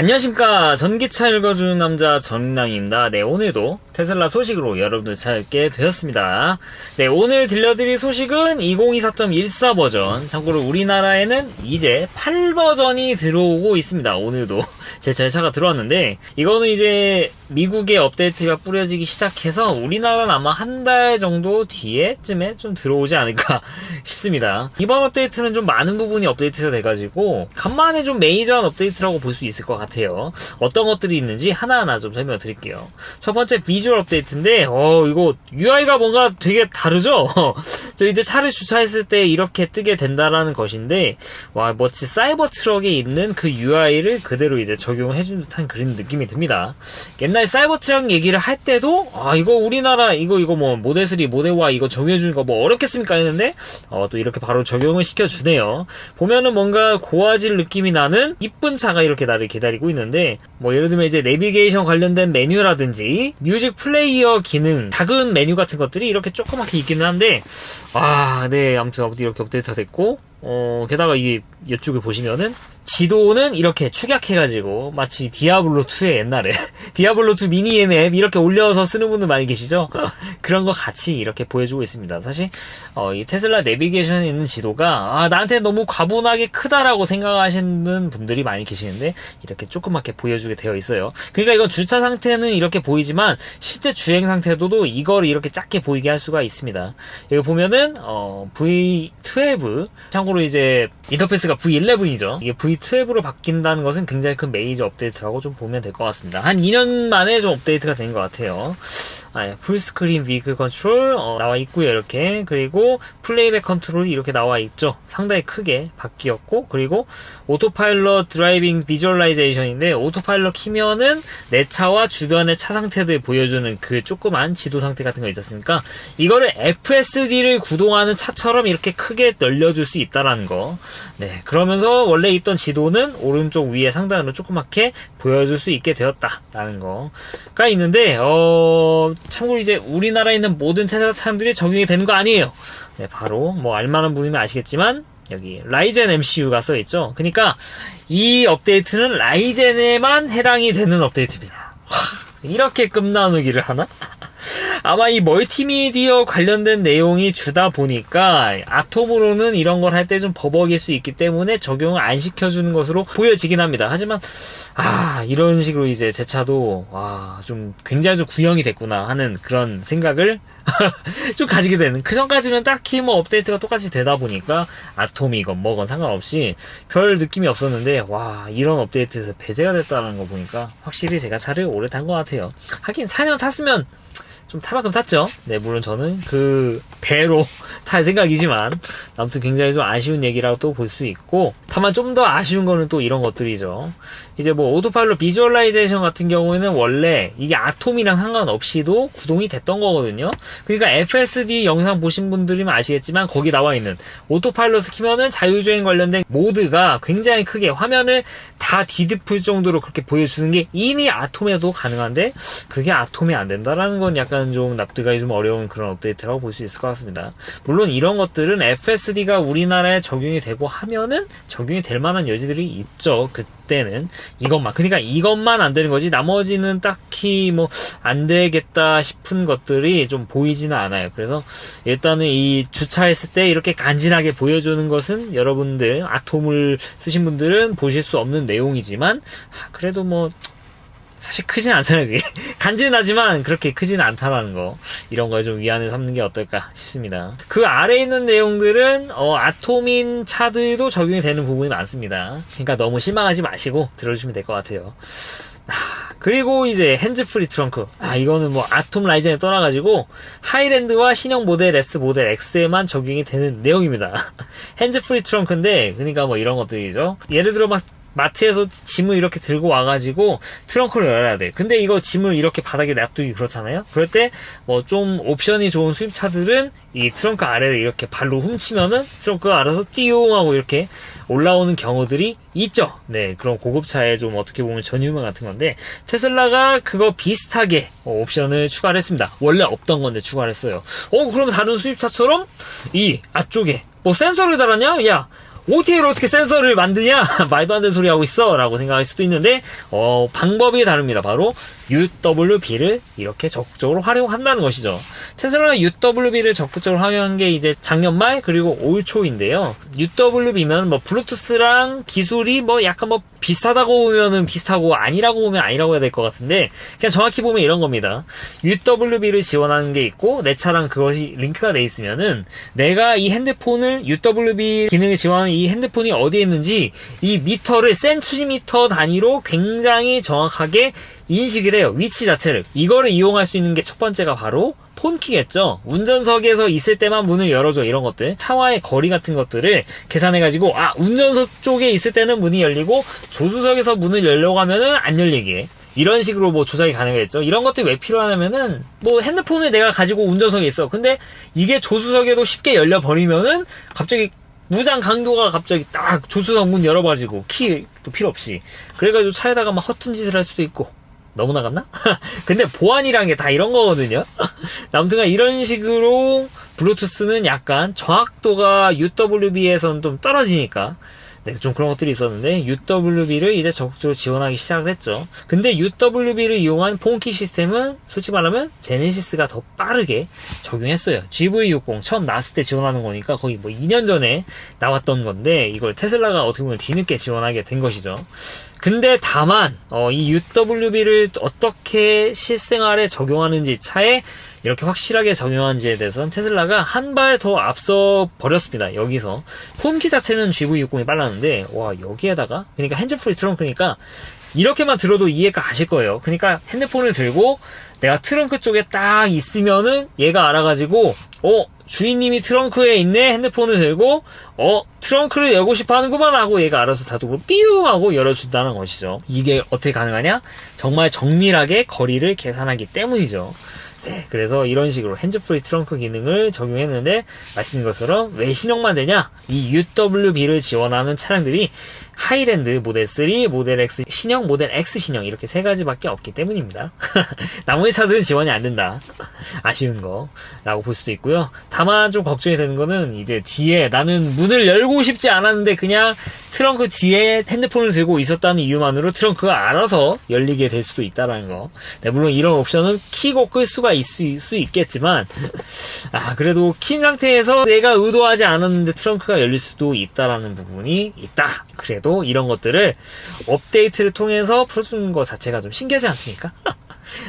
안녕하십니까. 전기차 읽어주는 남자 전남입니다. 네 오늘도 테슬라 소식으로 여러분들 찾게 되었습니다. 네 오늘 들려드릴 소식은 2024.14 버전. 참고로 우리나라에는 이제 8버전이 들어오고 있습니다. 오늘도 제 차가 들어왔는데 이거는 이제 미국의 업데이트가 뿌려지기 시작해서 우리나라는 아마 한 달 정도 뒤에쯤에 좀 들어오지 않을까 싶습니다 이번 업데이트는 좀 많은 부분이 업데이트가 돼가지고 간만에 좀 메이저한 업데이트라고 볼 수 있을 것 같아요. 어떤 것들이 있는지 하나하나 좀 설명을 드릴게요. 첫 번째 비주얼 업데이트인데, 어, 이거 UI가 뭔가 되게 다르죠? 저 이제 차를 주차했을 때 이렇게 뜨게 된다라는 것인데, 와, 마치 사이버 트럭에 있는 그 UI를 그대로 이제 적용해준 듯한 그런 느낌이 듭니다. 옛날 사이버 트럭 얘기를 할 때도, 아, 이거 우리나라, 이거, 이거 뭐, 모델 3, 모델 Y 이거 거뭐 어렵겠습니까? 했는데, 어, 또 이렇게 바로 적용을 시켜 주네요. 보면은 뭔가 고화질 느낌이 나는 이쁜 차가 이렇게 나를 기다리고 있는 있는데 뭐 예를 들면 이제 내비게이션 관련된 메뉴라든지 뮤직 플레이어 기능 작은 메뉴 같은 것들이 이렇게 조그맣게 있기는 한데 아네 아무튼 이렇게 업데이트 됐고 어 게다가 이게 이쪽을 보시면은 지도는 이렇게 축약해가지고 마치 디아블로2의 옛날에 디아블로2 미니의 맵 이렇게 올려서 쓰는 분들 많이 계시죠? 그런 거 같이 이렇게 보여주고 있습니다. 사실 어, 이 테슬라 내비게이션에 있는 지도가 아, 나한테 너무 과분하게 크다라고 생각하시는 분들이 많이 계시는데 이렇게 조그맣게 보여주게 되어 있어요. 그러니까 이건 주차 상태는 이렇게 보이지만 실제 주행 상태도 이거를 이렇게 작게 보이게 할 수가 있습니다. 여기 보면은 어, V12 참고 로 이제 인터페이스가 V11이죠. 이게 V12로 바뀐다는 것은 굉장히 큰 메이저 업데이트라고 좀 보면 될 것 같습니다. 한 2년 만에 좀 업데이트가 된 것 같아요. 아, 풀스크린 비클 컨트롤 어, 나와 있고요. 이렇게 그리고 플레이백 컨트롤이 이렇게 나와 있죠. 상당히 크게 바뀌었고 그리고 오토파일럿 드라이빙 비주얼라이제이션인데 오토파일럿 키면은 내 차와 주변의 차 상태들 보여주는 그 조그만 지도 상태 같은 거 있지 않습니까? 이거를 FSD를 구동하는 차처럼 이렇게 크게 늘려줄 수 있다 라는 거. 네, 그러면서 원래 있던 지도는 오른쪽 위에 상단으로 조그맣게 보여줄 수 있게 되었다라는 거가 있는데 어 참고로 이제 우리나라에 있는 모든 테슬라 차량들이 적용이 되는 거 아니에요. 네, 바로 뭐 알만한 분이면 아시겠지만 여기 라이젠 MCU가 써 있죠. 그러니까 이 업데이트는 라이젠에만 해당이 되는 업데이트입니다. 이렇게 끝나누기를 하나? 아마 이 멀티미디어 관련된 내용이 주다 보니까 아톰으로는 이런 걸 할 때 좀 버벅일 수 있기 때문에 적용을 안 시켜주는 것으로 보여지긴 합니다. 하지만 아 이런 식으로 이제 제 차도 와좀 굉장히 좀 구형이 됐구나 하는 그런 생각을 좀 가지게 되는 그 전까지는 딱히 뭐 업데이트가 똑같이 되다 보니까 아톰이건 뭐건 상관없이 별 느낌이 없었는데 와 이런 업데이트에서 배제가 됐다는 거 보니까 확실히 제가 차를 오래 탄 것 같아요 하긴 4년 탔으면 좀 탈만큼 탔죠. 네, 물론 저는 그 배로 탈 생각이지만 아무튼 굉장히 좀 아쉬운 얘기라고 또 볼 수 있고 다만 좀 더 아쉬운 거는 또 이런 것들이죠. 이제 뭐 오토파일럿 비주얼라이제이션 같은 경우에는 원래 이게 아톰이랑 상관없이도 구동이 됐던 거거든요. 그러니까 FSD 영상 보신 분들이면 아시겠지만 거기 나와 있는 오토파일럿을 키면은 자율주행 관련된 모드가 굉장히 크게 화면을 다 뒤덮을 정도로 그렇게 보여주는 게 이미 아톰에도 가능한데 그게 아톰이 안 된다라는 건 약간 좀 납득하기 좀 어려운 그런 업데이트라고 볼 수 있을 것 같습니다. 물론 이런 것들은 FSD가 우리나라에 적용이 되고 하면은 적용이 될 만한 여지들이 있죠. 그때는 이것만 그러니까 이것만 안 되는 거지 나머지는 딱히 뭐 안 되겠다 싶은 것들이 좀 보이지는 않아요. 그래서 일단은 이 주차했을 때 이렇게 간지나게 보여주는 것은 여러분들 아톰을 쓰신 분들은 보실 수 없는 내용이지만 아, 그래도 뭐 사실 크진 않잖아요, 그게. 간지는 나지만 그렇게 크지는 않다라는 거. 이런 거에 좀 위안을 삼는 게 어떨까 싶습니다. 그 아래에 있는 내용들은, 어, 아토민 차들도 적용이 되는 부분이 많습니다. 그러니까 너무 실망하지 마시고 들어주시면 될 것 같아요. 아, 그리고 이제 핸즈 프리 트렁크. 아, 이거는 뭐 아톰 라이젠에 떠나가지고 하이랜드와 신형 모델 S, 모델 X에만 적용이 되는 내용입니다. 핸즈 프리 트렁크인데, 그러니까 뭐 이런 것들이죠. 예를 들어 막 마트에서 짐을 이렇게 들고 와가지고 트렁크를 열어야 돼. 근데 이거 짐을 이렇게 바닥에 놔두기 그렇잖아요? 그럴 때 뭐 좀 옵션이 좋은 수입차들은 이 트렁크 아래를 이렇게 발로 훔치면은 트렁크가 알아서 띠용 하고 이렇게 올라오는 경우들이 있죠. 네, 그런 고급차에 좀 어떻게 보면 전유명 같은 건데 테슬라가 그거 비슷하게 옵션을 추가를 했습니다. 원래 없던 건데 추가를 했어요. 어, 그럼 다른 수입차처럼 이 앞쪽에 뭐 센서를 달았냐? 야, OTA로 어떻게 센서를 만드냐? 말도 안 되는 소리 하고 있어! 라고 생각할 수도 있는데, 어, 방법이 다릅니다. 바로 UWB를 이렇게 적극적으로 활용한다는 것이죠. 테슬라가 UWB를 적극적으로 활용한 게 이제 작년 말, 그리고 올 초인데요. UWB면 뭐 블루투스랑 기술이 뭐 약간 뭐 비슷하다고 보면은 비슷하고 아니라고 보면 아니라고 해야 될 것 같은데, 그냥 정확히 보면 이런 겁니다. UWB를 지원하는 게 있고, 내 차랑 그것이 링크가 돼 있으면은, 내가 이 핸드폰을 UWB 기능을 지원하는 이 핸드폰이 어디에 있는지 이 미터를 센티미터 단위로 굉장히 정확하게 인식을 해요. 위치 자체를. 이거를 이용할 수 있는 게 첫 번째가 바로 폰키겠죠. 운전석에서 있을 때만 문을 열어줘 이런 것들 차와의 거리 같은 것들을 계산해가지고 아 운전석 쪽에 있을 때는 문이 열리고 조수석에서 문을 열려고 하면은 안 열리게 이런 식으로 뭐 조작이 가능하겠죠. 이런 것들이 왜 필요하냐면은 뭐 핸드폰을 내가 가지고 운전석에 있어. 근데 이게 조수석에도 쉽게 열려 버리면은 갑자기 무장 강도가 갑자기 딱 조수석 문 열어버리고 키도 필요 없이 그래가지고 차에다가 막 허튼 짓을 할 수도 있고 너무 나갔나? 근데 보안이란 게 다 이런 거거든요. 아무튼 이런 식으로 블루투스는 약간 정확도가 UWB에서는 좀 떨어지니까 네, 좀 그런 것들이 있었는데 UWB를 이제 적극적으로 지원하기 시작을 했죠. 근데 UWB를 이용한 폰키 시스템은 솔직히 말하면 제네시스가 더 빠르게 적용했어요. GV60 처음 나왔을 때 지원하는 거니까 거의 뭐 2년 전에 나왔던 건데 이걸 테슬라가 어떻게 보면 뒤늦게 지원하게 된 것이죠. 근데 다만 어, 이 UWB를 어떻게 실생활에 적용하는지 차에 이렇게 확실하게 적용한지에 대해서는 테슬라가 한 발 더 앞서 버렸습니다. 여기서 폰키 자체는 GV60이 빨랐는데 와 여기에다가 그러니까 핸즈프리 트렁크니까 이렇게만 들어도 이해가 가실 거예요. 그러니까 핸드폰을 들고 내가 트렁크 쪽에 딱 있으면은 얘가 알아가지고 어 주인님이 트렁크에 있네 핸드폰을 들고 어 트렁크를 열고 싶어 하는구만 하고 얘가 알아서 자동으로 삐우 하고 열어준다는 것이죠. 이게 어떻게 가능하냐? 정말 정밀하게 거리를 계산하기 때문이죠. 네, 그래서 이런 식으로 핸즈프리 트렁크 기능을 적용했는데 말씀드린 것처럼 왜 신형만 되냐? 이 UWB를 지원하는 차량들이 하이랜드 모델 3, 모델 X 신형, 모델 X 신형 이렇게 세 가지밖에 없기 때문입니다. 나머지 차들은 지원이 안 된다. 아쉬운 거라고 볼 수도 있고요. 다만 좀 걱정이 되는 거는 이제 뒤에 나는 문을 열고 싶지 않았는데 그냥 트렁크 뒤에 핸드폰을 들고 있었다는 이유만으로 트렁크가 알아서 열리게 될 수도 있다라는 거. 네, 물론 이런 옵션은 키고 끌 수가 있을 수 있겠지만 아 그래도 킨 상태에서 내가 의도하지 않았는데 트렁크가 열릴 수도 있다라는 부분이 있다. 그래도 이런 것들을 업데이트를 통해서 풀어주는 것 자체가 좀 신기하지 않습니까?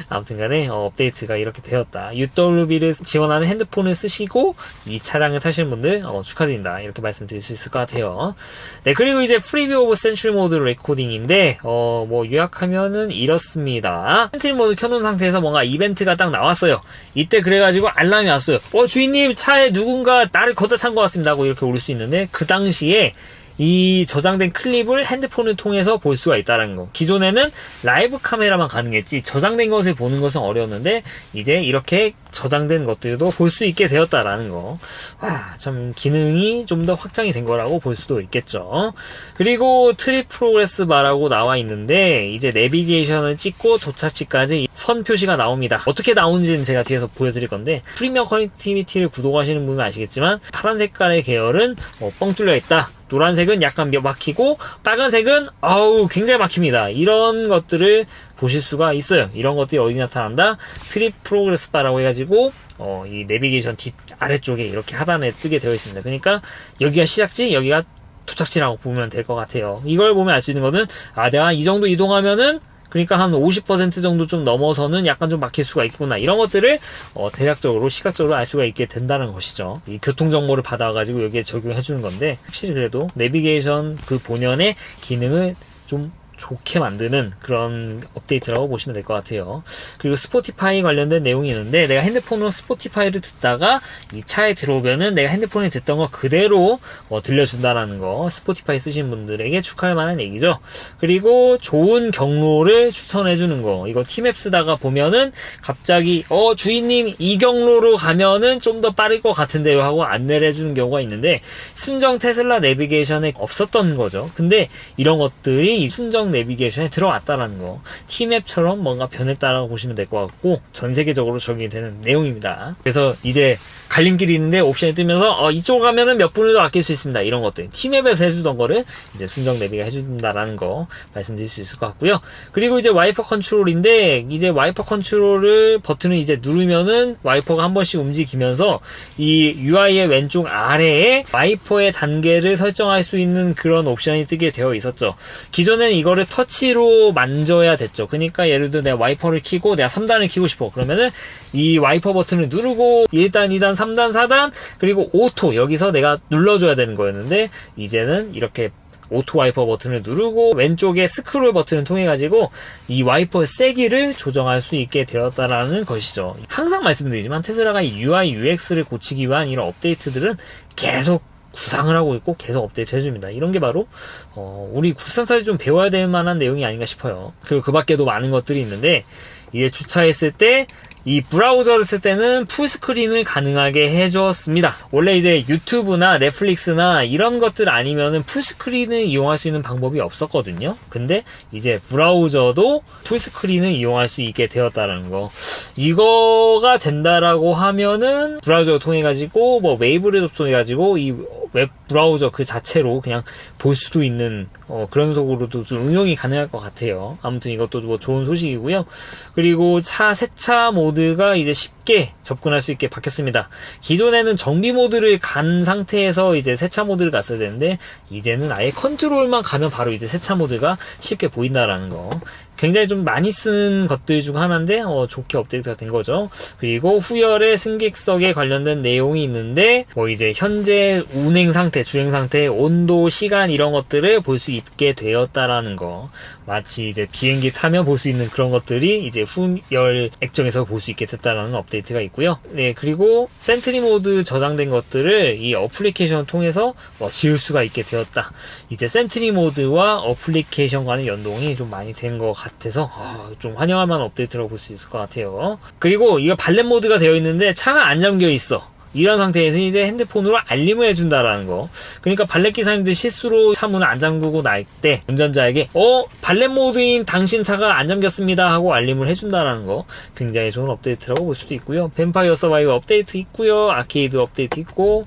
아무튼 간에 어, 업데이트가 이렇게 되었다. UWB를 지원하는 핸드폰을 쓰시고 이 차량을 타시는 분들 어, 축하드린다. 이렇게 말씀드릴 수 있을 것 같아요. 네, 그리고 이제 프리뷰 오브 센츄리 모드 레코딩인데 어, 뭐 요약하면은 이렇습니다. 센츄리 모드 켜놓은 상태에서 뭔가 이벤트가 딱 나왔어요. 이때 그래가지고 알람이 왔어요. 어, 주인님 차에 누군가 나를 걷다 찬 것 같습니다. 하고 이렇게 올 수 있는데 그 당시에 이 저장된 클립을 핸드폰을 통해서 볼 수가 있다는 거. 기존에는 라이브 카메라만 가능했지 저장된 것을 보는 것은 어려웠는데 이제 이렇게 저장된 것들도 볼 수 있게 되었다라는 거. 와, 참 기능이 좀 더 확장이 된 거라고 볼 수도 있겠죠. 그리고 트립 프로그레스 바라고 나와 있는데 이제 내비게이션을 찍고 도착지까지 선 표시가 나옵니다. 어떻게 나오는지는 제가 뒤에서 보여드릴 건데 프리미엄 커넥티비티를 구독하시는 분은 아시겠지만 파란 색깔의 계열은 어, 뻥 뚫려 있다. 노란색은 약간 막히고 빨간색은 아우 굉장히 막힙니다. 이런 것들을 보실 수가 있어요. 이런 것들이 어디 나타난다? 트립 프로그레스 바라고 해가지고 어, 이 내비게이션 뒷 아래쪽에 이렇게 하단에 뜨게 되어 있습니다. 그러니까 여기가 시작지, 여기가 도착지라고 보면 될 것 같아요. 이걸 보면 알 수 있는 거는 아 내가 이 정도 이동하면은 그러니까 한 50% 정도 좀 넘어서는 약간 좀 막힐 수가 있구나. 이런 것들을 어, 대략적으로 시각적으로 알 수가 있게 된다는 것이죠. 이 교통 정보를 받아가지고 여기에 적용해 주는 건데 확실히 그래도 내비게이션 그 본연의 기능을 좀 좋게 만드는 그런 업데이트라고 보시면 될 것 같아요. 그리고 스포티파이 관련된 내용이 있는데 내가 핸드폰으로 스포티파이를 듣다가 이 차에 들어오면은 내가 핸드폰에 듣던 거 그대로 어, 들려준다라는 거 스포티파이 쓰신 분들에게 축하할 만한 얘기죠. 그리고 좋은 경로를 추천해 주는 거 이거 티맵 쓰다가 보면은 갑자기 어 주인님 이 경로로 가면은 좀 더 빠를 것 같은데요 하고 안내를 해주는 경우가 있는데 순정 테슬라 내비게이션에 없었던 거죠. 근데 이런 것들이 이 순정 내비게이션에 들어왔다라는 거. 티맵처럼 뭔가 변했다라고 보시면 될 것 같고 전 세계적으로 적용이 되는 내용입니다. 그래서 이제 갈림길이 있는데 옵션이 뜨면서 어, 이쪽 가면은 몇 분을 더 아낄 수 있습니다. 이런 것들 팀앱에서 해주던 거를 이제 순정 내비가 해준다라는 거 말씀드릴 수 있을 것 같고요. 그리고 이제 와이퍼 컨트롤인데 이제 와이퍼 컨트롤을 버튼을 이제 누르면은 와이퍼가 한 번씩 움직이면서 이 UI의 왼쪽 아래에 와이퍼의 단계를 설정할 수 있는 그런 옵션이 뜨게 되어 있었죠. 기존에는 이거를 터치로 만져야 됐죠. 그러니까 예를 들어 내가 와이퍼를 켜고 내가 3단을 켜고 싶어. 그러면은 이 와이퍼 버튼을 누르고 1단, 2단, 3 단, 4단 그리고 오토 여기서 내가 눌러줘야 되는 거였는데 이제는 이렇게 오토 와이퍼 버튼을 누르고 왼쪽에 스크롤 버튼을 통해 가지고 이 와이퍼의 세기를 조정할 수 있게 되었다라는 것이죠. 항상 말씀드리지만 테슬라가 이 UI UX를 고치기 위한 이런 업데이트들은 계속 구상을 하고 있고 계속 업데이트 해줍니다. 이런 게 바로 어, 우리 국산사에서 좀 배워야 될 만한 내용이 아닌가 싶어요. 그리고 그 밖에도 많은 것들이 있는데 이게 주차했을 때 이 브라우저를 쓸 때는 풀스크린을 가능하게 해줬습니다. 원래 이제 유튜브나 넷플릭스나 이런 것들 아니면은 풀스크린을 이용할 수 있는 방법이 없었거든요. 근데 이제 브라우저도 풀스크린을 이용할 수 있게 되었다는 거. 이거가 된다라고 하면은 브라우저를 통해 가지고 뭐 웨이브를 접속해 가지고 이 웹 브라우저 그 자체로 그냥 볼 수도 있는 어, 그런 속으로도 좀 응용이 가능할 것 같아요. 아무튼 이것도 뭐 좋은 소식이고요. 그리고 차 세차 모 드가 이제 쉽게 접근할 수 있게 바뀌었습니다. 기존에는 정비 모드를 간 상태에서 이제 세차 모드를 갔어야 되는데 이제는 아예 컨트롤만 가면 바로 이제 세차 모드가 쉽게 보인다라는 거. 굉장히 좀 많이 쓴 것들 중 하나인데 어, 좋게 업데이트가 된 거죠. 그리고 후열의 승객석에 관련된 내용이 있는데 뭐 이제 현재 운행 상태, 주행 상태, 온도, 시간 이런 것들을 볼 수 있게 되었다라는 거. 마치 이제 비행기 타면 볼 수 있는 그런 것들이 이제 후열 액정에서 볼 수 있게 됐다라는 업데이트 가 있고요. 네, 그리고 센트리 모드 저장된 것들을 이 어플리케이션을 통해서 뭐 지울 수가 있게 되었다. 이제 센트리 모드와 어플리케이션과는 연동이 좀 많이 된 것 같아서 아, 좀 환영할 만한 업데이트라고 볼 수 있을 것 같아요. 그리고 이거 발렛 모드가 되어 있는데 차가 안 잠겨 있어. 이런 상태에서 이제 핸드폰으로 알림을 해준다라는 거. 그러니까 발렛 기사님들 실수로 차 문을 안 잠그고 날 때 운전자에게 어 발렛 모드인 당신 차가 안 잠겼습니다 하고 알림을 해준다라는 거. 굉장히 좋은 업데이트라고 볼 수도 있고요. 뱀파이어 서바이브 업데이트 있고요. 아케이드 업데이트 있고.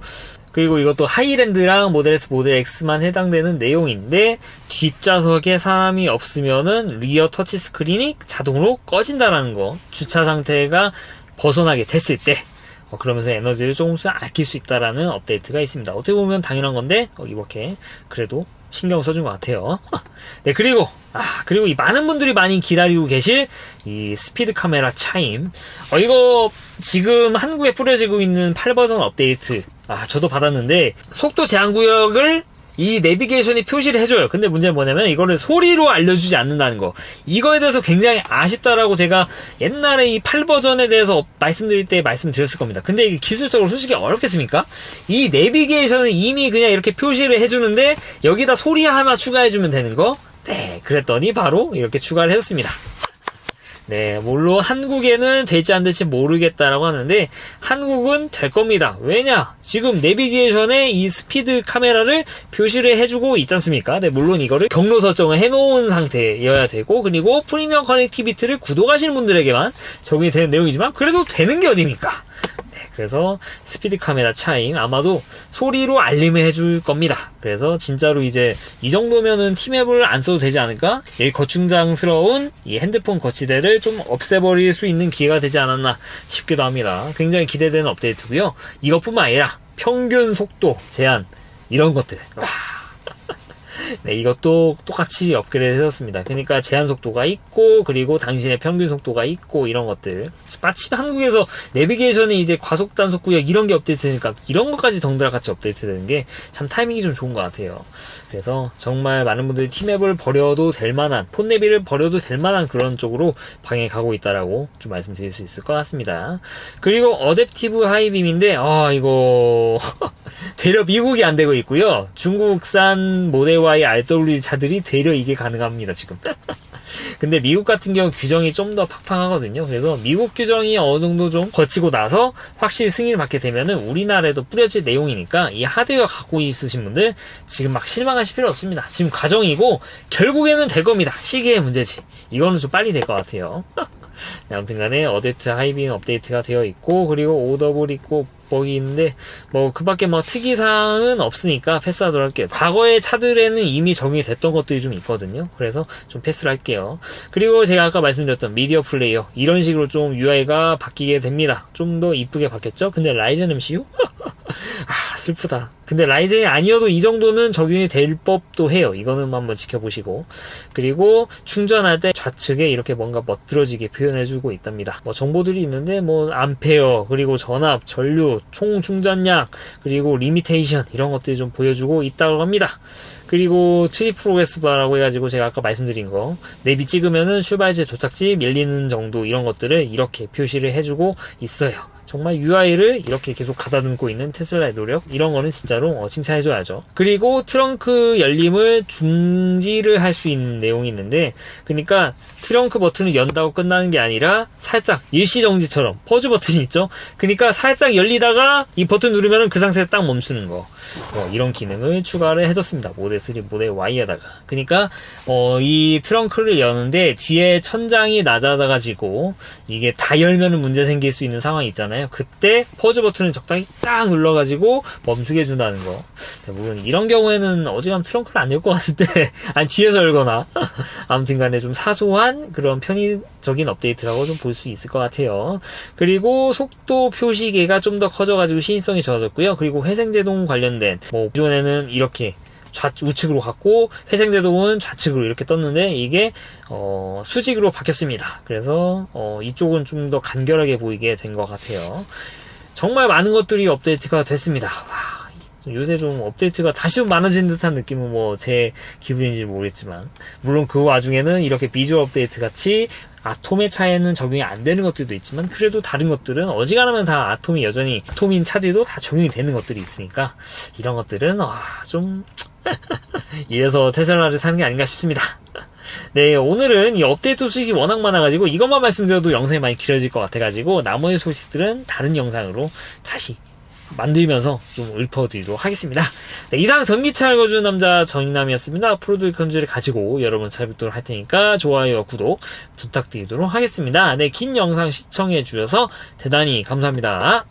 그리고 이것도 하이랜드랑 모델 S, 모델 X만 해당되는 내용인데 뒷좌석에 사람이 없으면은 리어 터치 스크린이 자동으로 꺼진다라는 거. 주차 상태가 벗어나게 됐을 때 어, 그러면서 에너지를 조금씩 아낄 수 있다라는 업데이트가 있습니다. 어떻게 보면 당연한 건데 어, 이렇게 그래도 신경 써준 것 같아요. 네 그리고 아 그리고 이 많은 분들이 많이 기다리고 계실 이 스피드 카메라 차임. 어 이거 지금 한국에 뿌려지고 있는 8버전 업데이트. 아 저도 받았는데 속도 제한 구역을 이 내비게이션이 표시를 해줘요. 근데 문제는 뭐냐면 이거를 소리로 알려주지 않는다는 거. 이거에 대해서 굉장히 아쉽다라고 제가 옛날에 이 8버전에 대해서 말씀드릴 때 말씀드렸을 겁니다. 근데 이게 기술적으로 솔직히 어렵겠습니까? 이 내비게이션은 이미 그냥 이렇게 표시를 해주는데 여기다 소리 하나 추가해주면 되는 거? 네, 그랬더니 바로 이렇게 추가를 했습니다. 네, 물론 한국에는 될지 안 될지 모르겠다라고 하는데 한국은 될 겁니다. 왜냐? 지금 내비게이션에 이 스피드 카메라를 표시를 해주고 있지 않습니까? 네, 물론 이거를 경로 설정을 해놓은 상태여야 되고 그리고 프리미엄 커넥티비티를 구독하시는 분들에게만 적용이 되는 내용이지만 그래도 되는 게 어딥니까? 네, 그래서 스피드 카메라 차임 아마도 소리로 알림을 해줄 겁니다. 그래서 진짜로 이제 이 정도면은 티맵을 안 써도 되지 않을까? 이 거충장스러운 이 핸드폰 거치대를 좀 없애버릴 수 있는 기회가 되지 않았나 싶기도 합니다. 굉장히 기대되는 업데이트고요. 이것뿐만 아니라 평균 속도 제한 이런 것들. 와. 네, 이것도 똑같이 업그레이드 해줬습니다. 그러니까 제한 속도가 있고, 그리고 당신의 평균 속도가 있고, 이런 것들. 마침 한국에서 내비게이션이 이제 과속 단속 구역 이런 게 업데이트 되니까 이런 것까지 덩달아 같이 업데이트 되는 게 참 타이밍이 좀 좋은 것 같아요. 그래서 정말 많은 분들이 티맵을 버려도 될 만한, 폰내비를 버려도 될 만한 그런 쪽으로 방향에 가고 있다라고 좀 말씀드릴 수 있을 것 같습니다. 그리고 어댑티브 하이빔인데, 아, 이거. 되려 미국이 안 되고 있고요. 중국산 모델 Y RW 차들이 되려 이게 가능합니다, 지금. 근데 미국 같은 경우 규정이 좀 더 팍팍하거든요. 그래서 미국 규정이 어느 정도 좀 거치고 나서 확실히 승인을 받게 되면은 우리나라에도 뿌려질 내용이니까 이 하드웨어 갖고 있으신 분들 지금 막 실망하실 필요 없습니다. 지금 과정이고 결국에는 될 겁니다. 시기의 문제지. 이거는 좀 빨리 될 것 같아요. 네, 아무튼 간에 어댑트 하이빙 업데이트가 되어 있고 그리고 오더블 있고 벅벅이 있는데 뭐 그밖에 막 특이사항은 없으니까 패스하도록 할게요. 과거의 차들에는 이미 적용이 됐던 것들이 좀 있거든요. 그래서 좀 패스를 할게요. 그리고 제가 아까 말씀드렸던 미디어 플레이어 이런 식으로 좀 UI가 바뀌게 됩니다. 좀 더 이쁘게 바뀌었죠? 근데 라이젠 MCU? 아 슬프다. 근데 라이젠이 아니어도 이 정도는 적용이 될 법도 해요. 이거는 한번 지켜보시고 그리고 충전할 때 좌측에 이렇게 뭔가 멋들어지게 표현해주고 있답니다. 뭐 정보들이 있는데 뭐 암페어 그리고 전압, 전류, 총 충전량 그리고 리미테이션 이런 것들이 좀 보여주고 있다고 합니다. 그리고 트리 프로그레스 바라고 해가지고 제가 아까 말씀드린 거 내비 찍으면은 출발지 도착지 밀리는 정도 이런 것들을 이렇게 표시를 해주고 있어요. 정말 UI를 이렇게 계속 가다듬고 있는 테슬라의 노력 이런 거는 진짜로 어, 칭찬해줘야죠. 그리고 트렁크 열림을 중지를 할 수 있는 내용이 있는데 그러니까 트렁크 버튼을 연다고 끝나는 게 아니라 살짝 일시정지처럼 퍼즈 버튼이 있죠. 그러니까 살짝 열리다가 이 버튼 누르면 그 상태에서 딱 멈추는 거 어, 이런 기능을 추가를 해줬습니다. 모델 3, 모델 Y에다가 그러니까 어, 이 트렁크를 여는데 뒤에 천장이 낮아져가지고 이게 다 열면은 문제 생길 수 있는 상황이 있잖아요. 그때 퍼즈 버튼을 적당히 딱 눌러가지고 멈추게 해준다는 거. 물론 이런 경우에는 어지간하면 트렁크를 안 열 것 같은데 아니 뒤에서 열거나 아무튼 간에 좀 사소한 그런 편의적인 업데이트라고 좀 볼 수 있을 것 같아요. 그리고 속도 표시계가 좀 더 커져가지고 시인성이 좋아졌고요. 그리고 회생제동 관련된 뭐 기존에는 이렇게 좌 우측으로 갔고 회생제동은 좌측으로 이렇게 떴는데 이게 어, 수직으로 바뀌었습니다. 그래서 어, 이쪽은 좀 더 간결하게 보이게 된 것 같아요. 정말 많은 것들이 업데이트가 됐습니다. 와, 요새 좀 업데이트가 다시 좀 많아진 듯한 느낌은 뭐 제 기분인지 모르겠지만 물론 그 와중에는 이렇게 비주얼 업데이트 같이 아톰의 차에는 적용이 안 되는 것들도 있지만 그래도 다른 것들은 어지간하면 다 아톰이 여전히 아톰인 차들도 다 적용이 되는 것들이 있으니까 이런 것들은 와, 좀 이래서 테슬라를 사는 게 아닌가 싶습니다. 네, 오늘은 이 업데이트 소식이 워낙 많아가지고 이것만 말씀드려도 영상이 많이 길어질 것 같아가지고 나머지 소식들은 다른 영상으로 다시 만들면서 좀 읊어드리도록 하겠습니다. 네, 이상 전기차 읽어주는 남자 정인남이었습니다. 앞으로도 컨주를 가지고 여러분 찾아뵙도록 할 테니까 좋아요, 구독 부탁드리도록 하겠습니다. 네, 긴 영상 시청해 주셔서 대단히 감사합니다.